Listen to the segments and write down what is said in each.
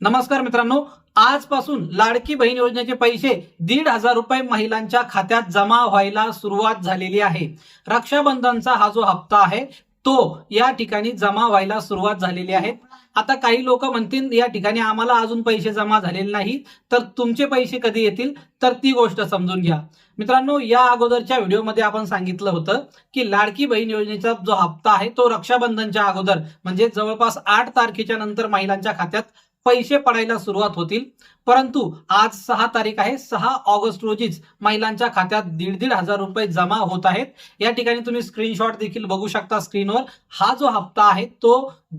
नमस्कार मित्रांनो आजपासून लाडकी बहीण योजनेचे पैसे दीड हजार रुपये महिलांच्या खात्यात जमा व्हायला सुरुवात झालेली आहे. रक्षाबंधनचा हा जो हप्ता आहे तो या ठिकाणी जमा व्हायला सुरुवात झालेली आहे. आता काही लोक म्हणतील या ठिकाणी आम्हाला अजून पैसे जमा झालेले नाही तर तुमचे पैसे कधी येतील? तर ती गोष्ट समजून घ्या. मित्रांनो या अगोदरच्या व्हिडिओमध्ये आपण सांगितलं होतं की लाडकी बहीण योजनेचा जो हप्ता आहे तो रक्षाबंधनच्या अगोदर म्हणजे जवळपास आठ तारखेच्या नंतर महिलांच्या खात्यात पैसे पडायला सुरुवात होतील. परंतु आज सहा तारीख आहे. सहा ऑगस्ट रोजीच महिलांच्या खात्यात दीड दीड हजार रुपये जमा होत आहेत. या ठिकाणी तुम्ही स्क्रीनशॉट देखील बघू शकता स्क्रीनवर हा जो हप्ता आहे तो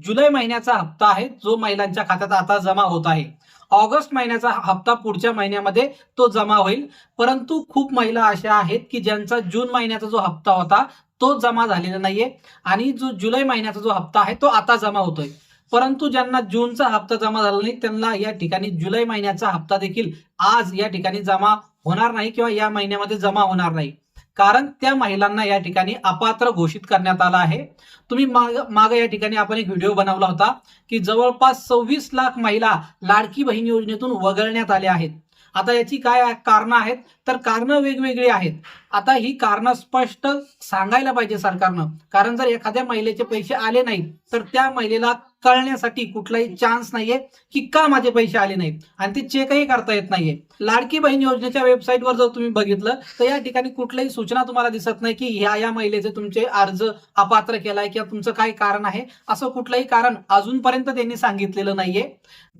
जुलै महिन्याचा हप्ता आहे जो महिलांच्या खात्यात आता जमा होत आहे. ऑगस्ट महिन्याचा हप्ता पुढच्या महिन्यामध्ये तो जमा होईल. परंतु खूप महिला अशा आहेत की ज्यांचा जून महिन्याचा जो हप्ता होता तो जमा झालेला नाहीये. आणि जो जुलै महिन्याचा जो हप्ता आहे तो आता जमा होतोय. परंतु ज्यांना जूनचा हप्ता जमा झाला नाही त्यांना या ठिकाणी जुलै महिन्याचा हप्ता देखील आज या ठिकाणी जमा होणार नाही किंवा या महिन्यामध्ये जमा होणार नाही. कारण त्या महिलांना या ठिकाणी अपात्र घोषित करण्यात आला आहे. तुम्ही माग माग या ठिकाणी आपण एक व्हिडिओ बनवला होता की जवळपास सव्वीस लाख महिला लाडकी बहीण योजनेतून वगळण्यात आल्या आहेत. आता याची काय कारणं आहेत? तर कारणं वेगवेगळी आहेत. आता ही कारणं स्पष्ट सांगायला पाहिजे सरकारनं. कारण जर एखाद्या महिलेचे पैसे आले नाहीत तर त्या महिलेला कळण्यासाठी कुठलाही चान्स नाहीये की का माझे पैसे आले नाहीत. आणि ते चेकही करता येत नाहीये. लाडकी बहीण योजनेच्या वेबसाईटवर जर तुम्ही बघितलं तर या ठिकाणी कुठलीही सूचना तुम्हाला दिसत नाही की ह्या या महिलेचे तुमचे अर्ज अपात्र केलाय किंवा तुमचं काय कारण आहे असं कुठलंही कारण अजूनपर्यंत त्यांनी सांगितलेलं नाहीये.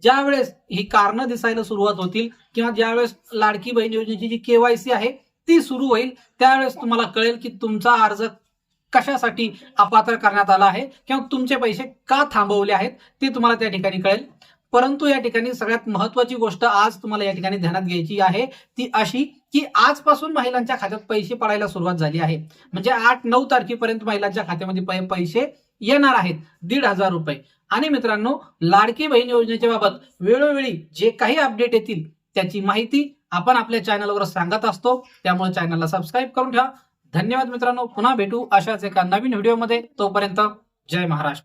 ज्यावेळेस ही कारणं दिसायला सुरुवात होतील किंवा ज्यावेळेस लाडकी बहीण योजनेची जी केवायसी आहे ती सुरू होईल त्यावेळेस तुम्हाला कळेल की तुमचा अर्ज कशासाठी अपात्र करण्यात आला आहे किंवा तुमचे पैसे का थांबवले आहेत ते तुम्हाला त्या ठिकाणी कळेल. परंतु या ठिकाणी सगळ्यात महत्वाची गोष्ट आज तुम्हाला या ठिकाणी ध्यानात घ्यायची आहे ती अशी की आजपासून महिलांच्या खात्यात पैसे पडायला सुरुवात झाली आहे. म्हणजे आठ नऊ तारखेपर्यंत महिलांच्या खात्यामध्ये पैसे येणार आहेत दीड हजार रुपये. आणि मित्रांनो लाडकी बहीण योजनेच्या बाबत वेळोवेळी जे काही अपडेट येतील त्याची माहिती आपण आपल्या चॅनलवर सांगत असतो त्यामुळे चॅनलला सबस्क्राईब करून ठेवा. धन्यवाद मित्रांनो. पुन्हा भेटू अशाच एका नवीन व्हिडिओमध्ये तोपर्यंत जय महाराष्ट्र.